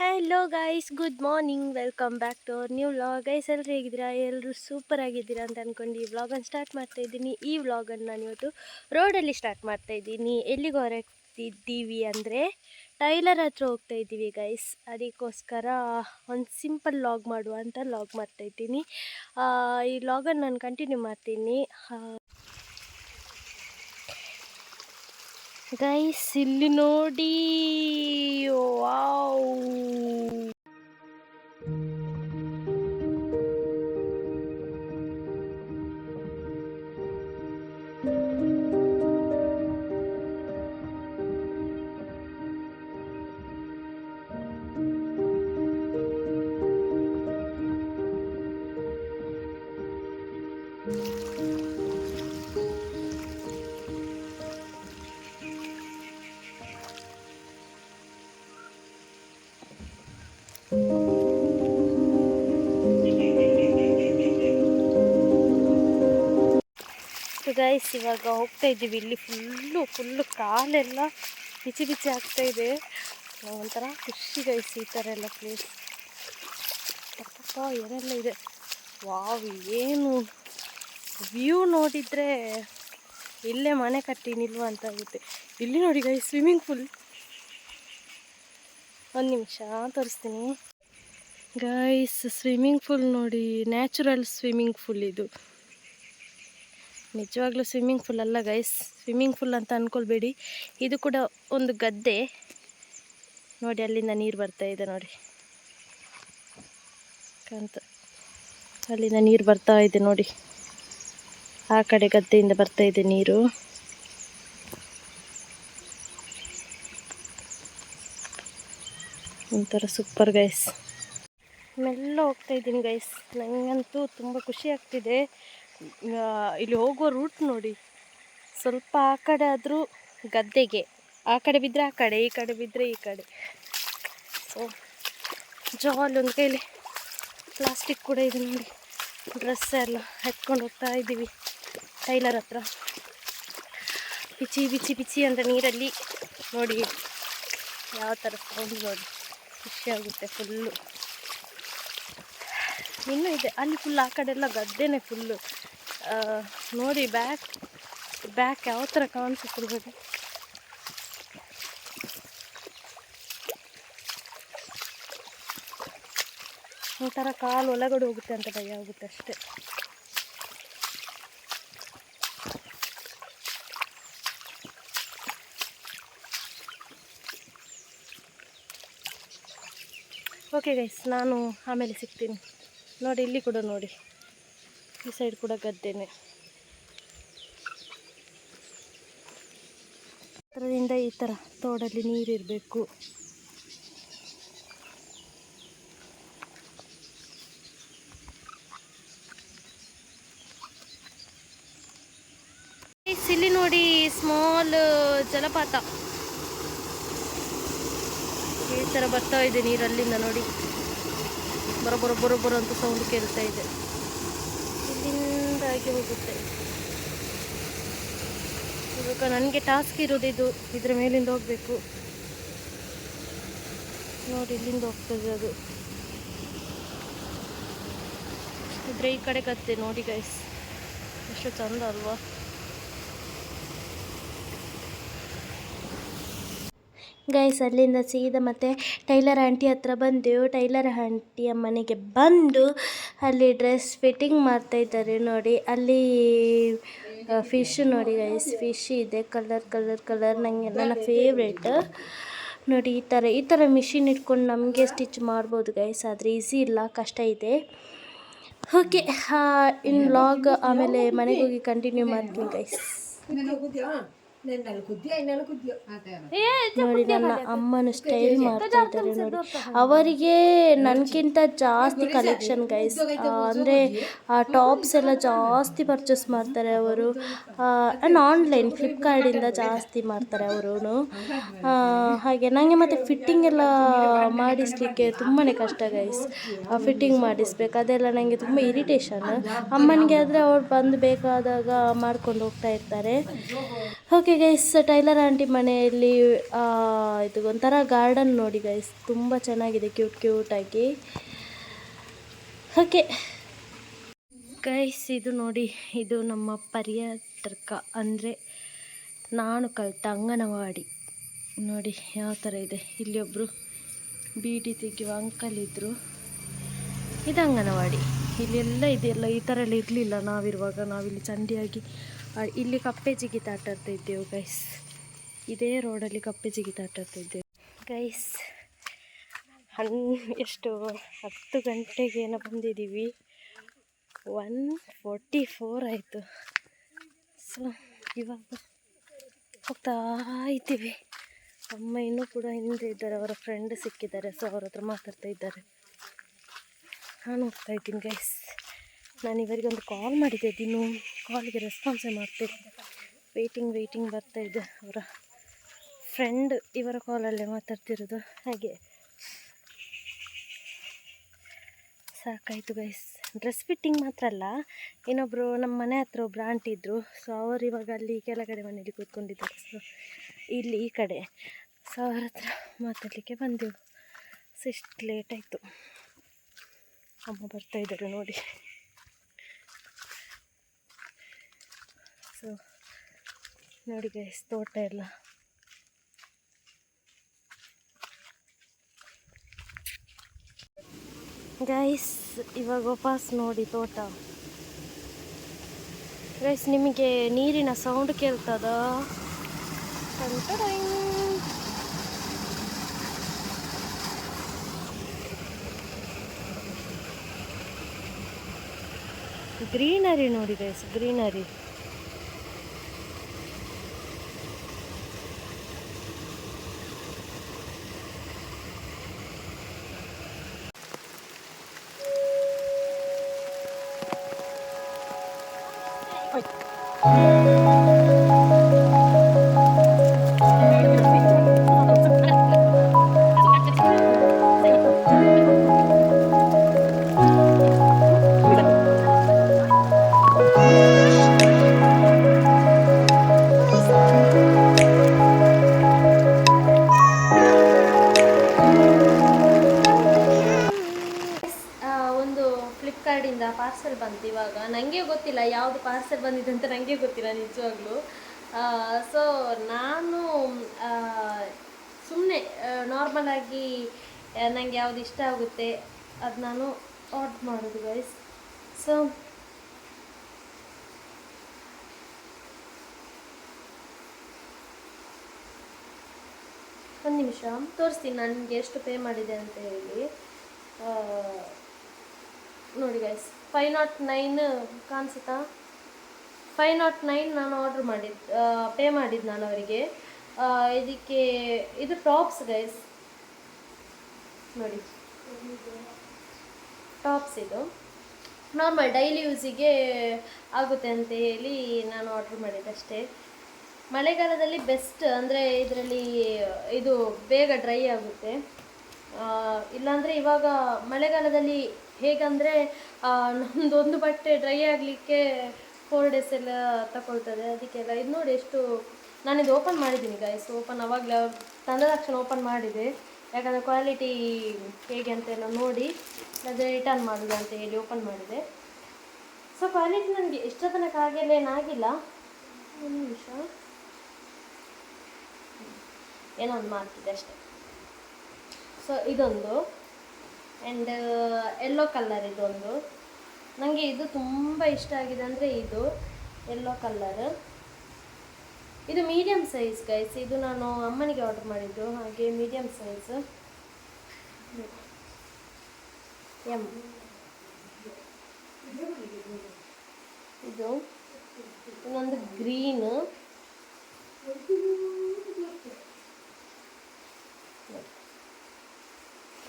Hello guys good morning welcome back to our new vlog guys ಎಲ್ಲರೂ ಹೇಗಿದ್ದೀರಾ? ಎಲ್ಲರೂ super ಆಗಿದ್ದೀರಾ ಅಂತ ಅಂದ್ಕೊಂಡು ಈ ವ್ಲಾಗನ್ನು ಸ್ಟಾರ್ಟ್ ಮಾಡ್ತಾ ಇದ್ದೀನಿ. ಈ ವ್ಲಾಗನ್ನು ನಾನು ಇವತ್ತು ರೋಡಲ್ಲಿ ಸ್ಟಾರ್ಟ್ ಮಾಡ್ತಾ ಇದ್ದೀನಿ. ಎಲ್ಲಿಗೆ ಹೊರಟಿದ್ದೀವಿ ಅಂದರೆ ಟೈಲರ್ ಹತ್ರ ಹೋಗ್ತಾ ಇದ್ದೀವಿ ಗೈಸ್ ಅದಕ್ಕೋಸ್ಕರ ಒಂದು ಸಿಂಪಲ್ ಲಾಗ್ ಮಾಡುವ ಅಂತ ಲಾಗ್ ಮಾಡ್ತಾ ಇದ್ದೀನಿ. ಈ ಲಾಗನ್ನು ನಾನು ಕಂಟಿನ್ಯೂ ಮಾಡ್ತೀನಿ ಆ, ಗೈಸ್ ಇಲ್ಲಿ ನೋಡಿ. ವಾವ್. ಗೈಸ್ ಇವಾಗ ಹೋಗ್ತಾ ಇದ್ದೀವಿ. ಇಲ್ಲಿ ಫುಲ್ಲು ಫುಲ್ಲು ಕಾಲೆಲ್ಲ ಬಿಸಿ ಬಿಸಿ ಆಗ್ತಾ ಇದೆ. ಒಂಥರ ಖುಷಿ ಗೈಸ್ ಈ ಥರ ಎಲ್ಲ ಪ್ಲೇಸ್ ಅಪ್ಪಪ್ಪ, ಏನೆಲ್ಲ ಇದೆ? ವಾವ್, ಏನು? ವ್ಯೂ ನೋಡಿದರೆ ಇಲ್ಲೇ ಮನೆ ಕಟ್ಟಿ ನಿಲ್ವ ಅಂತ ಆಗುತ್ತೆ. ಇಲ್ಲಿ ನೋಡಿ ಗೈಸ್ ಸ್ವಿಮ್ಮಿಂಗ್ ಫುಲ್ ಒಂದು ನಿಮಿಷ, ತೋರಿಸ್ತೀನಿ. ಗೈಸ್ ಸ್ವಿಮ್ಮಿಂಗ್ ಪೂಲ್ ನೋಡಿ ನ್ಯಾಚುರಲ್ ಸ್ವಿಮ್ಮಿಂಗ್ ಫುಲ್ ಇದು. ನಿಜವಾಗ್ಲೂ ಸ್ವಿಮ್ಮಿಂಗ್ ಫುಲ್ ಅಲ್ಲ ಗೈಸ್ ಸ್ವಿಮ್ಮಿಂಗ್ ಫೂಲ್ ಅಂತ ಅಂದ್ಕೊಳ್ಬೇಡಿ ಇದು ಕೂಡ ಒಂದು ಗದ್ದೆ. ನೋಡಿ ಅಲ್ಲಿಂದ ನೀರು ಬರ್ತಾ ಇದೆ ನೋಡಿ. ಅಂತ ಅಲ್ಲಿಂದ ನೀರು ಬರ್ತಾ ಇದೆ ನೋಡಿ. ಆ ಕಡೆ ಗದ್ದೆಯಿಂದ ಬರ್ತಾ ಇದೆ ನೀರು. ಒಂಥರ ಸೂಪರ್ ಗೈಸ್ ಮೆಲ್ಲ ಹೋಗ್ತಾ ಇದ್ದೀನಿ ಗೈಸ್ ನನಗಂತೂ ತುಂಬ ಖುಷಿ ಆಗ್ತಿದೆ. ಇಲ್ಲಿ ಹೋಗುವ ರೂಟ್ ನೋಡಿ. ಸ್ವಲ್ಪ ಆ ಕಡೆ ಆದರೂ ಗದ್ದೆಗೆ. ಆ ಕಡೆ ಬಿದ್ದರೆ ಆ ಕಡೆ, ಈ ಕಡೆ ಬಿದ್ದರೆ ಈ ಕಡೆ. ಸೊ ಜಾಲ್ ಒಂದು ಕೈಲಿ ಪ್ಲಾಸ್ಟಿಕ್ ಕೂಡ ಇದೆ ನೋಡಿ. ಡ್ರೆಸ್ ಎಲ್ಲ ಹಾಕ್ಕೊಂಡು ಹೋಗ್ತಾ ಇದ್ದೀವಿ ಟೈಲರ್ ಹತ್ರ. ಬಿಚಿ ಬಿಚಿ ಬಿಚಿ ಅಂತ ನೀರಲ್ಲಿ ನೋಡಿ ಯಾವ ಥರ ಸೌಂಡ್ ನೋಡಿ. ಖುಷಿಯಾಗುತ್ತೆ ಫುಲ್ಲು ಇನ್ನೂ ಇದೆ, ಅಲ್ಲಿ ಫುಲ್ ಆ ಕಡೆ ಎಲ್ಲ ಗದ್ದೆನೇ ಫುಲ್ಲು ನೋಡಿ ಬ್ಯಾಕ್ ಬ್ಯಾಕ್ ಯಾವ ಥರ ಕಾಣಿಸುತ್ತೆ ನೋಡಿ ಒಂಥರ ಕಾಲು ಒಳಗಡೆ ಹೋಗುತ್ತೆ ಅಂತ ಭಯ ಆಗುತ್ತೆ ಅಷ್ಟೇ. ಓಕೆ ಗೈಸ್ ನಾನು ಆಮೇಲೆ ಸಿಗ್ತೀನಿ. ನೋಡಿ, ಇಲ್ಲಿ ಕೂಡ ನೋಡಿ. ಈ ಸೈಡ್ ಕೂಡ ಗದ್ದೆನೆ. ಅದರಿಂದ ಈ ಥರ ತೋಡಲ್ಲಿ ನೀರಿರಬೇಕು. ಇಲ್ಲಿ ನೋಡಿ ಸ್ಮಾಲ್ ಜಲಪಾತ. ಈ ಥರ ಬರ್ತಾ ಇದೆ ನೋಡಿ. ಬರೋ ಬರೋ ಬರೋ ಅಂತ ಸೌಂಡ್ ಕೇಳ್ತಾ ಇದೆ. ಇಲ್ಲಿಂದಾಗಿ ಹೋಗುತ್ತೆ. ಇವಾಗ ನನಗೆ ಟಾಸ್ಕ್ ಇರೋದು ಇದು ಇದ್ರ ಮೇಲಿಂದ ಹೋಗಬೇಕು. ನೋಡಿ, ಇಲ್ಲಿಂದ ಹೋಗ್ತದೆ ಅದು. ಇದ್ರೆ ಈ ಕಡೆ ಕತ್ತೆ ನೋಡಿ ಗೈಸ್ ಎಷ್ಟು ಚಂದ ಅಲ್ವಾ? ಗೈಸ್ ಅಲ್ಲಿಂದ ಸೀದಾ ಮತ್ತೆ ಟೈಲರ್ ಆಂಟಿ ಹತ್ರ ಬಂದೆವು. ಟೈಲರ್ ಆಂಟಿಯ ಮನೆಗೆ ಬಂದು ಅಲ್ಲಿ ಡ್ರೆಸ್ ಫಿಟ್ಟಿಂಗ್ ಮಾಡ್ತಾ ಇದ್ದಾರೆ ನೋಡಿ. ಅಲ್ಲಿ ಫಿಶ್ ನೋಡಿ ಗೈಸ್ ಫಿಶ್ ಇದೆ. ಕಲರ್ ಕಲರ್ ಕಲರ್ ನನಗೆ ನನ್ನ ಫೇವ್ರೇಟ್ ನೋಡಿ, ಈ ಥರ ಈ ಥರ ಮಿಷಿನ್ ಇಟ್ಕೊಂಡು ನಮಗೆ ಸ್ಟಿಚ್ ಮಾಡ್ಬೋದು ಗೈಸ್ ಆದರೆ ಈಸಿ ಇಲ್ಲ, ಕಷ್ಟ ಇದೆ. ಓಕೆ ಇನ್ನು ಲಾಗ್ ಆಮೇಲೆ ಮನೆಗೆ ಹೋಗಿ ಕಂಟಿನ್ಯೂ ಮಾಡ್ತೀನಿ ಗೈಸ್ ನೋಡಿ ನನ್ನ ಅಮ್ಮನ ಸ್ಟೈಲ್ ಮಾಡ್ತಾ ಇದ್ದಾರೆ ನೋಡಿ. ಅವರಿಗೆ ನನಗಿಂತ ಜಾಸ್ತಿ ಕಲೆಕ್ಷನ್ ಗೈಸ್ ಅಂದರೆ ಆ ಟಾಪ್ಸ್ ಎಲ್ಲ ಜಾಸ್ತಿ ಪರ್ಚೇಸ್ ಮಾಡ್ತಾರೆ ಅವರು. ಆ್ಯಂಡ್ ಆನ್ಲೈನ್ ಫ್ಲಿಪ್ಕಾರ್ಟಿಂದ ಜಾಸ್ತಿ ಮಾಡ್ತಾರೆ ಅವರು ಹಾಗೆ ನನಗೆ ಮತ್ತು ಫಿಟ್ಟಿಂಗ್ ಎಲ್ಲ ಮಾಡಿಸ್ಲಿಕ್ಕೆ ತುಂಬಾ ಕಷ್ಟ ಗೈಸ್ ಫಿಟ್ಟಿಂಗ್ ಮಾಡಿಸ್ಬೇಕು ಅದೆಲ್ಲ ನನಗೆ ತುಂಬ ಇರಿಟೇಷನ್ ಅಮ್ಮನಿಗೆ ಆದರೆ ಅವ್ರು ಬಂದು ಬೇಕಾದಾಗ ಮಾಡ್ಕೊಂಡು ಹೋಗ್ತಾ ಇರ್ತಾರೆ. Okay okay guys tailor aunty ಮನೆಯಲ್ಲಿ ಇದು ಒಂಥರ ಗಾರ್ಡನ್ ನೋಡಿ ಗೈಸ್ ತುಂಬ ಚೆನ್ನಾಗಿದೆ ಕ್ಯೂಟ್ ಕ್ಯೂಟಾಗಿ ಓಕೆ ಗೈಸ್ ಇದು ನೋಡಿ, ಇದು ನಮ್ಮ ಪರ್ಯಾಟಕ, ಅಂದರೆ ನಾನು ಕಲಿತ ಅಂಗನವಾಡಿ. ನೋಡಿ, ಯಾವ ಥರ ಇದೆ. ಇಲ್ಲಿ ಒಬ್ಬರು ಬೀಡಿ ತೆಗೆಯುವ ಅಂಕಲ್ ಇದ್ದರು ಇದು ಅಂಗನವಾಡಿ. ಇಲ್ಲೆಲ್ಲ ಇದೆಲ್ಲ ಈ ಥರ ಎಲ್ಲ ಇರಲಿಲ್ಲ ನಾವಿರುವಾಗ. ನಾವಿಲ್ಲಿ ಚಂಡಿಯಾಗಿ ಇಲ್ಲಿ ಕಪ್ಪೆ ಜಿಗಿತ ಆಟ ಆಡ್ತಾ ಇದ್ದೆವು ಗೈಸ್ ಇದೇ ರೋಡಲ್ಲಿ ಕಪ್ಪೆ ಜಿಗಿತ ಆಟ ಆಡ್ತಾ ಇದ್ದೆವು. ಗೈಸ್ ಹನ್, ಎಷ್ಟು ಹತ್ತು ಗಂಟೆಗೆ ಏನೋ ಬಂದಿದ್ದೀವಿ. ಒನ್ ಫೋರ್ಟಿ ಫೋರ್ ಆಯಿತು. ಸೊ ಇವಾಗ ಹೋಗ್ತಾ ಇದ್ದೀವಿ. ಅಮ್ಮ ಇನ್ನೂ ಕೂಡ ಹಿಂದೆ ಇದ್ದಾರೆ, ಅವರ ಫ್ರೆಂಡ್ ಸಿಕ್ಕಿದ್ದಾರೆ ಸೊ ಅವ್ರ ಹತ್ರ ಮಾತಾಡ್ತಾ ಇದ್ದಾರೆ. ನಾನು ಹೋಗ್ತಾ ಇದ್ದೀನಿ ಗೈಸ್ ನಾನು ಇವರಿಗೆ ಒಂದು ಕಾಲ್ ಮಾಡಿದ್ದೆ ಇನ್ನು ಕಾಲಿಗೆ ರೆಸ್ಪಾನ್ಸೇ ಮಾಡ್ತಿಲ್ಲ ವೆಯ್ಟಿಂಗ್ ವೆಯ್ಟಿಂಗ್ ಬರ್ತಾ ಇದೆ ಅವರ ಫ್ರೆಂಡ್ ಇವರ ಕಾಲಲ್ಲೇ ಮಾತಾಡ್ತಿರೋದು. ಹಾಗೆ ಸಾಕಾಯಿತು ಗೈಸ್ ಡ್ರೆಸ್ ಫಿಟ್ಟಿಂಗ್ ಮಾತ್ರ ಅಲ್ಲ ಇನ್ನೊಬ್ಬರು ನಮ್ಮ ಮನೆ ಹತ್ರ ಒಬ್ಬರು ಆಂಟಿ ಇದ್ದರು ಸೊ ಅವರು ಇವಾಗ ಅಲ್ಲಿ ಕೆಳಗಡೆ ಮನೇಲಿ ಕೂತ್ಕೊಂಡಿದ್ದಾರೆ. ಸೊ ಇಲ್ಲಿ ಈ ಕಡೆ. ಸೊ ಅವ್ರ ಹತ್ರ ಮಾತಾಡಲಿಕ್ಕೆ ಬಂದೆವು. ಸೊ ಇಷ್ಟು ಲೇಟ್ ಆಯಿತು. ಅಮ್ಮ ಬರ್ತಾ ಇದ್ದಾರೆ ನೋಡಿ. ನೋಡಿ ಗೈಸ್ ತೋಟ ಎಲ್ಲ. ಗೈಸ್ ಇವಾಗ ವಾಪಸ್ ನೋಡಿ ತೋಟ. ಗೈಸ್ ನಿಮಗೆ ನೀರಿನ ಸೌಂಡ್ ಕೇಳ್ತದ. ಗ್ರೀನರಿ ನೋಡಿ ಗೈಸ್ ಗ್ರೀನರಿ ಫ್ಲಿಪ್ಕಾರ್ಟಿಂದ ಪಾರ್ಸೆಲ್ ಬಂತು ಇವಾಗ. ನನಗೆ ಗೊತ್ತಿಲ್ಲ ಯಾವುದು ಪಾರ್ಸೆಲ್ ಬಂದಿದೆ ಅಂತ ನನಗೆ ಗೊತ್ತಿಲ್ಲ ನಿಜವಾಗ್ಲೂ. ಸೊ ನಾನು ಸುಮ್ಮನೆ ನಾರ್ಮಲಾಗಿ ನನಗೆ ಯಾವುದು ಇಷ್ಟ ಆಗುತ್ತೆ ಅದು ನಾನು ಆರ್ಡ್ರ್ ಮಾಡೋದು ಗೈಸ್ ಸೊ ಒಂದು ನಿಮಿಷ, ತೋರಿಸ್ತೀನಿ ನನಗೆ ಎಷ್ಟು ಪೇ ಮಾಡಿದೆ ಅಂತ ಹೇಳಿ. ನೋಡಿ ಗೈಸ್ ಫೈವ್ ನಾಟ್ ನೈನ್ ಕಾಣಿಸುತ್ತಾ? ಫೈವ್ ನಾಟ್ ನೈನ್ ನಾನು ಆರ್ಡ್ರ್ ಮಾಡಿದ್ದು ಪೇ ಮಾಡಿದ್ದು ನಾನು ಅವರಿಗೆ. ಇದಕ್ಕೆ, ಇದು ಟಾಪ್ಸ್ ಗೈಸ್ ನೋಡಿ. ಟಾಪ್ಸ್ ಇದು. ನಾರ್ಮಲ್ ಡೈಲಿ ಯೂಸಿಗೆ ಆಗುತ್ತೆ ಅಂತ ಹೇಳಿ ನಾನು ಆರ್ಡ್ರ್ ಮಾಡಿದ್ದೆ ಅಷ್ಟೇ ಮಳೆಗಾಲದಲ್ಲಿ ಬೆಸ್ಟ್ ಅಂದರೆ ಇದರಲ್ಲಿ ಇದು ಬೇಗ ಡ್ರೈ ಆಗುತ್ತೆ. ಇಲ್ಲಾಂದರೆ ಇವಾಗ ಮಳೆಗಾಲದಲ್ಲಿ ಹೇಗಂದರೆ ನಮ್ಮದೊಂದು ಬಟ್ಟೆ ಡ್ರೈ ಆಗಲಿಕ್ಕೆ ಫೋರ್ ಡೇಸ್ ಎಲ್ಲ ತಗೊಳ್ತದೆ ಅದಕ್ಕೆಲ್ಲ ಇದು ನೋಡಿ ಎಷ್ಟು, ನಾನಿದು ಓಪನ್ ಮಾಡಿದ್ದೀನಿ ಗೈಸ್ ಓಪನ್ ಅವಾಗಲೇ ತಂದ ತಕ್ಷಣ ಓಪನ್ ಮಾಡಿದೆ. ಯಾಕಂದರೆ ಕ್ವಾಲಿಟಿ ಹೇಗೆ ಅಂತೆಲ್ಲ ನೋಡಿ, ಅದೇ ರಿಟರ್ನ್ ಮಾಡೋದು ಅಂತ ಹೇಳಿ ಓಪನ್ ಮಾಡಿದೆ. ಸೊ ಕ್ವಾಲಿಟಿ ನನಗೆ ಇಷ್ಟ ತನಕ ಹಾಗೆಲ್ಲ ಏನಾಗಿಲ್ಲ. ಒಂದು ನಿಮಿಷ. ಏನೋ ಮಾಡ್ತಿದ್ದೆ ಅಷ್ಟೆ. ಸೊ ಇದೊಂದು. ಆ್ಯಂಡ್ ಎಲ್ಲೋ ಕಲ್ಲರ್ ಇದೊಂದು. ನನಗೆ ಇದು ತುಂಬ ಇಷ್ಟ ಆಗಿದೆ ಅಂದರೆ ಇದು ಎಲ್ಲೋ ಕಲ್ಲರ್ ಇದು ಮೀಡಿಯಮ್ ಸೈಜ್ ಗೈಸ್ ಇದು ನಾನು ಅಮ್ಮನಿಗೆ ಆರ್ಡರ್ ಮಾಡಿದ್ದು, ಹಾಗೆ ಮೀಡಿಯಮ್ ಸೈಜ್ ಎಂ ಇದು ಇನ್ನೊಂದು ಗ್ರೀನ್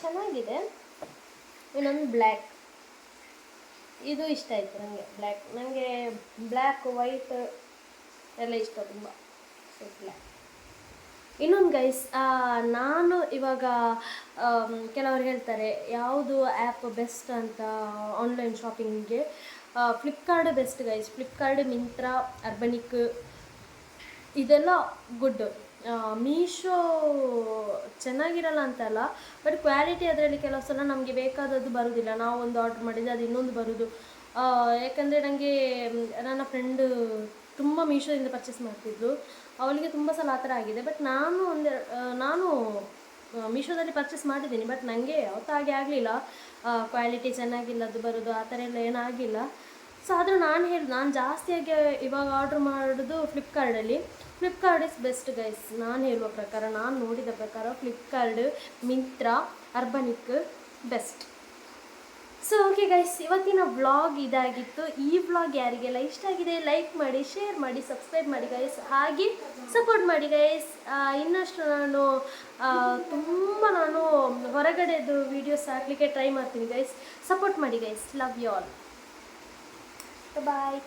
ಚೆನ್ನಾಗಿದೆ. ಇನ್ನೊಂದು ಬ್ಲ್ಯಾಕ್. ಇದು ಇಷ್ಟ ಆಯಿತು ನನಗೆ ಬ್ಲ್ಯಾಕ್. ನನಗೆ ಬ್ಲ್ಯಾಕ್, ವೈಟ್ ಎಲ್ಲ ಇಷ್ಟ ತುಂಬ. ಬ್ಲ್ಯಾಕ್. ಇನ್ನೊಂದು ಗೈಸ್ ನಾನು ಇವಾಗ ಕೆಲವರು ಹೇಳ್ತಾರೆ, ಯಾವುದು ಆ್ಯಪ್ ಬೆಸ್ಟ್ ಅಂತ online ಶಾಪಿಂಗ್ಗೆ Flipkart best guys Flipkart Myntra Urbanic ಇದೆಲ್ಲ ಗುಡ್ ಮೀಶೋ ಚೆನ್ನಾಗಿರಲ್ಲ ಅಂತಲ್ಲ ಬಟ್ ಕ್ವಾಲಿಟಿ ಅದರಲ್ಲಿ ಕೆಲವು ಸಲ ನಮಗೆ ಬೇಕಾದದ್ದು ಬರೋದಿಲ್ಲ. ನಾವು ಒಂದು ಆರ್ಡ್ರ್ ಮಾಡಿದರೆ ಅದು ಇನ್ನೊಂದು ಬರೋದು. ಯಾಕಂದರೆ ನನಗೆ ನನ್ನ ಫ್ರೆಂಡ್ ತುಂಬ ಮೀಶೋದಿಂದ ಪರ್ಚೇಸ್ ಮಾಡ್ತಿದ್ಲು. ಅವಳಿಗೆ ತುಂಬ ಸಲ ಆ ಥರ ಆಗಿದೆ. ಬಟ್ ನಾನು ಒಂದು ನಾನು ಮೀಶೋದಲ್ಲಿ ಪರ್ಚೇಸ್ ಮಾಡಿದ್ದೀನಿ. ಬಟ್ ನನಗೆ ಯಾವತ್ತೂ ಹಾಗೆ ಆಗಲಿಲ್ಲ. ಕ್ವಾಲಿಟಿ ಚೆನ್ನಾಗಿಲ್ಲ, ಅದು ಬರೋದು, ಆ ಥರ ಎಲ್ಲ ಏನಾಗಿಲ್ಲ ಸೊ ಆದರೂ ನಾನು ಹೇಳಿ, ನಾನು ಜಾಸ್ತಿಯಾಗಿ ಇವಾಗ ಆರ್ಡ್ರ್ ಮಾಡೋದು ಫ್ಲಿಪ್ಕಾರ್ಟಲ್ಲಿ ಫ್ಲಿಪ್ಕಾರ್ಟ್ ಇಸ್ ಬೆಸ್ಟ್ ಗೈಸ್ ನಾನು ಹೇಳುವ ಪ್ರಕಾರ, ನಾನು ನೋಡಿದ ಪ್ರಕಾರ Flipkart Myntra Urbanic best so okay guys ಇವತ್ತಿನ ವ್ಲಾಗ್ ಇದಾಗಿತ್ತು. ಈ ವ್ಲಾಗ್ ಯಾರಿಗೆಲ್ಲ ಇಷ್ಟ ಆಗಿದೆ ಲೈಕ್ ಮಾಡಿ ಶೇರ್ ಮಾಡಿ ಸಬ್ಸ್ಕ್ರೈಬ್ ಮಾಡಿ ಗೈಸ್ ಹಾಗೆ ಸಪೋರ್ಟ್ ಮಾಡಿ ಗೈಸ್ ಇನ್ನಷ್ಟು ನಾನು ತುಂಬ ನಾನು ಹೊರಗಡೆದು ವೀಡಿಯೋಸ್ ಹಾಕ್ಲಿಕ್ಕೆ ಟ್ರೈ ಮಾಡ್ತೀನಿ ಗೈಸ್ ಸಪೋರ್ಟ್ ಮಾಡಿ guys love you all bye